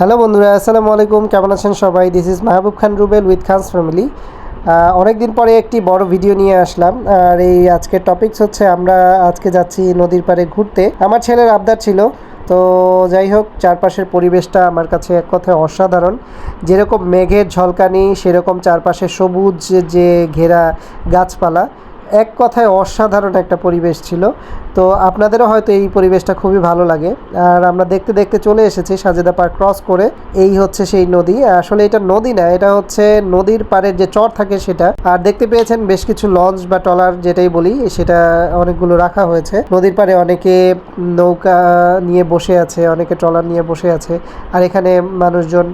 Hello বন্ধুরা, আসসালামু আলাইকুম। কেমন আছেন সবাই? This is Mahbub Khan Rubel with Khan's family অনেকদিন পরে একটি বড় ভিডিও নিয়ে আসলাম। আর এই আজকের টপিকস হচ্ছে, আমরা আজকে যাচ্ছি নদীর পাড়ে ঘুরতে। আমার ছেলের আবদার ছিল, তো যাই হোক, চারপাশের পরিবেশটা আমার কাছে এক কথায় অসাধারণ। যেরকম মেঘের ঝলকানি, সেরকম চারপাশে সবুজ যে ঘেরা গাছপালা এক কথায় অসাধারণ একটা পরিবেশ ছিল। তো আপনাদেরও হয়তো এই পরিবেশটা খুবই ভালো লাগে। আর আমরা দেখতে দেখতে চলে এসেছি সাজেদা পার্ক ক্রস করে। এই হচ্ছে সেই নদী। আসলে এটা নদী না, এটা হচ্ছে নদীর পাড়ের যে চর থাকে সেটা। আর দেখতে পেয়েছেন বেশ কিছু লঞ্চ বা ট্রলার যেটাই বলি, সেটা অনেকগুলো রাখা হয়েছে। নদীর পাড়ে অনেকে নৌকা নিয়ে বসে আছে, অনেকে ট্রলার নিয়ে বসে আছে। আর এখানে মানুষজন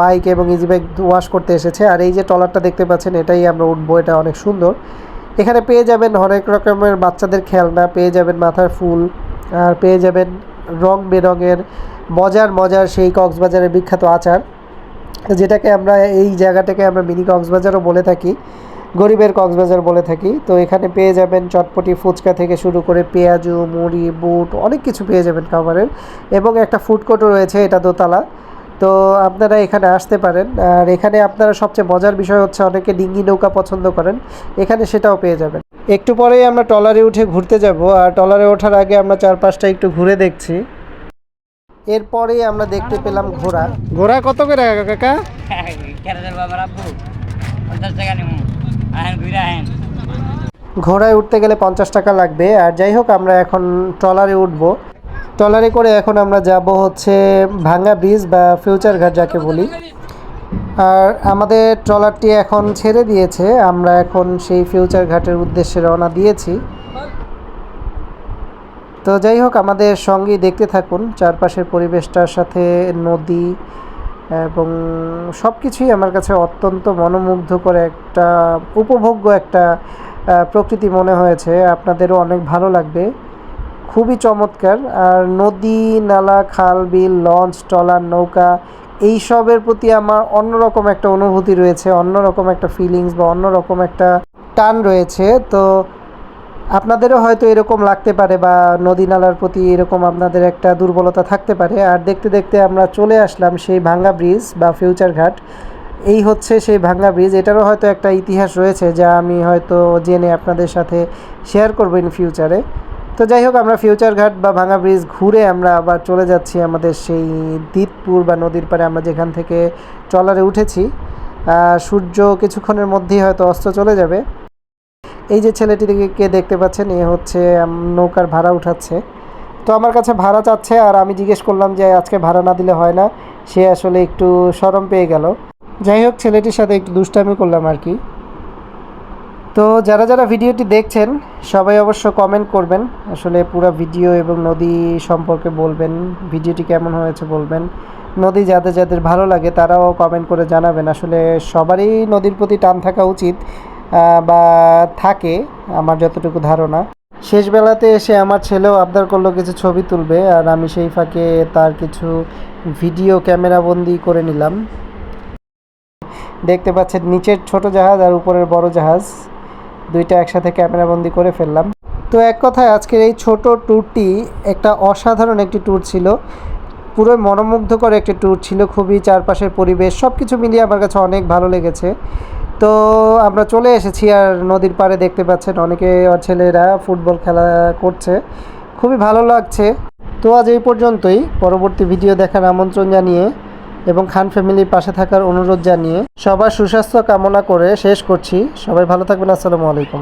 বাইক এবং ইজি বাইক ওয়াশ করতে এসেছে। আর এই যে ট্রলারটা দেখতে পাচ্ছেন, এটাই আমরা উঠবো, এটা অনেক সুন্দর। এখানে পেয়ে যাবেন অনেক রকমের বাচ্চাদের খেলনা, পেয়ে যাবেন মাথার ফুল, আর পেয়ে যাবেন রং বেরঙের মজার মজার সেই কক্সবাজারের বিখ্যাত আচার, যেটাকে আমরা এই জায়গাটাকে আমরা মিনি কক্সবাজারও বলে থাকি, গরিবের কক্সবাজার বলে থাকি। তো এখানে পেয়ে যাবেন চটপটি ফুচকা থেকে শুরু করে পেঁয়াজু, মুড়ি, বুট, অনেক কিছু পেয়ে যাবেন খাবারের এবং একটা ফুড কোর্টও রয়েছে, এটা দোতলা। তো আপনারা এখানে আসতে পারেন। আর এখানে আপনারা সবচেয়ে মজার বিষয় হচ্ছে অনেকে ডিঙ্গি নৌকা পছন্দ করেন। এখানে সেটাও পেয়ে যাবেন। একটু পরেই আমরা ট্রলারে উঠে ঘুরতে যাব। আর ট্রলারে ওঠার আগে আমরা চারপাশটা একটু ঘুরে দেখছি। এরপরেই আমরা দেখতে পেলাম ঘোড়া। ঘোড়া কত করে কাকা? ঘোড়ায় উঠতে গেলে পঞ্চাশ টাকা লাগবে। আর যাই হোক আমরা এখন ট্রলারে উঠবো। ট্রলারে করে এখন আমরা যাব হচ্ছে ভাঙ্গা ব্রিজ বা ফিউচার ঘাট যাকে বলি। আর আমাদের ট্রলারটি এখন ছেড়ে দিয়েছে, আমরা এখন সেই ফিউচার ঘাটের উদ্দেশ্যে রওনা দিয়েছি। তো যাই হোক, আমাদের সঙ্গেই দেখতে থাকুন, চারপাশের পরিবেশটার সাথে নদী এবং সব কিছুই আমার কাছে অত্যন্ত মনোমুগ্ধকর একটা, উপভোগ্য একটা প্রকৃতি মনে হয়েছে। আপনাদেরও অনেক ভালো লাগবে। খুবই চমৎকার। আর নদী, নালা, খাল, বিল, লঞ্চ, ট্রলার, নৌকা, এইসবের প্রতি আমার অন্যরকম একটা অনুভূতি রয়েছে, অন্যরকম একটা ফিলিংস বা অন্যরকম একটা টান রয়েছে। তো আপনাদেরও হয়তো এরকম লাগতে পারে বা নদী, নালার প্রতি এরকম আপনাদের একটা দুর্বলতা থাকতে পারে। আর দেখতে দেখতে আমরা চলে আসলাম সেই ভাঙ্গা ব্রিজ বা ফিউচার ঘাট। এই হচ্ছে সেই ভাঙ্গা ব্রিজ এটারও হয়তো একটা ইতিহাস রয়েছে যা আমি হয়তো জেনে আপনাদের সাথে শেয়ার করব ইন ফিউচারে তো যাই হোক, আমরা ফিউচার ঘাট বা ভাঙা ব্রিজ ঘুরে আমরা আবার চলে যাচ্ছি আমাদের সেই দ্বীপপুর বা নদীর পাড়ে। আমরা যেখান থেকে ট্রলারে উঠেছি সূর্য কিছুক্ষণের মধ্যেই হয়তো অস্ত চলে যাবে। এই যে ছেলেটিকে দেখতে পাচ্ছেন, এ হচ্ছে নৌকার ভাড়া উঠাচ্ছে। তো আমার কাছে ভাড়া চাচ্ছে আর আমি জিজ্ঞেস করলাম যে, আজকে ভাড়া না দিলে হয় না। সে আসলে একটু সরম পেয়ে গেল। যাই হোক, ছেলেটির সাথে একটু দুষ্টামি করলাম আর কি। তো যারা যারা ভিডিওটি দেখছেন, সবাই অবশ্য কমেন্ট করবেন। আসলে পুরো ভিডিও এবং নদী সম্পর্কে বলবেন, ভিডিওটি কেমন হয়েছে বলবেন। নদী যাদের যাদের ভালো লাগে, তারাও কমেন্ট করে জানাবেন। আসলে সবারই নদীর প্রতি টান থাকা উচিত বা থাকে আমার যতটুকু ধারণা। শেষ বেলাতে এসে আমার ছেলেও আবদার করল কিছু ছবি তুলবে, আর আমি সেই ফাঁকে তার কিছু ভিডিও ক্যামেরাবন্দি করে নিলাম। দেখতে পাচ্ছেন নিচের ছোট জাহাজ আর উপরের বড় জাহাজ। দুইটা একসাথে ক্যামেরাবন্দি করে ফেললাম। তো এক কথায় আজকের এই ছোট ট্যুরটি একটা অসাধারণ একটি ট্যুর ছিল। পুরো মনোমুগ্ধকর একটি ট্যুর ছিল, খুবই চারপাশের পরিবেশ সব কিছু মিলিয়ে আমার কাছে অনেক ভালো লেগেছে। তো আমরা চলে এসেছি আর নদীর পাড়ে দেখতে পাচ্ছেন অনেকে ছেলেরা ফুটবল খেলা করছে। খুবই ভালো লাগছে। তো আজ এই পর্যন্তই। পরবর্তী ভিডিও দেখার আমন্ত্রণ জানিয়ে এবং খান ফ্যামিলির পাশে থাকার অনুরোধ জানিয়ে সবার সুস্বাস্থ্য কামনা করে শেষ করছি। সবাই ভালো থাকবেন, আসসালামু আলাইকুম।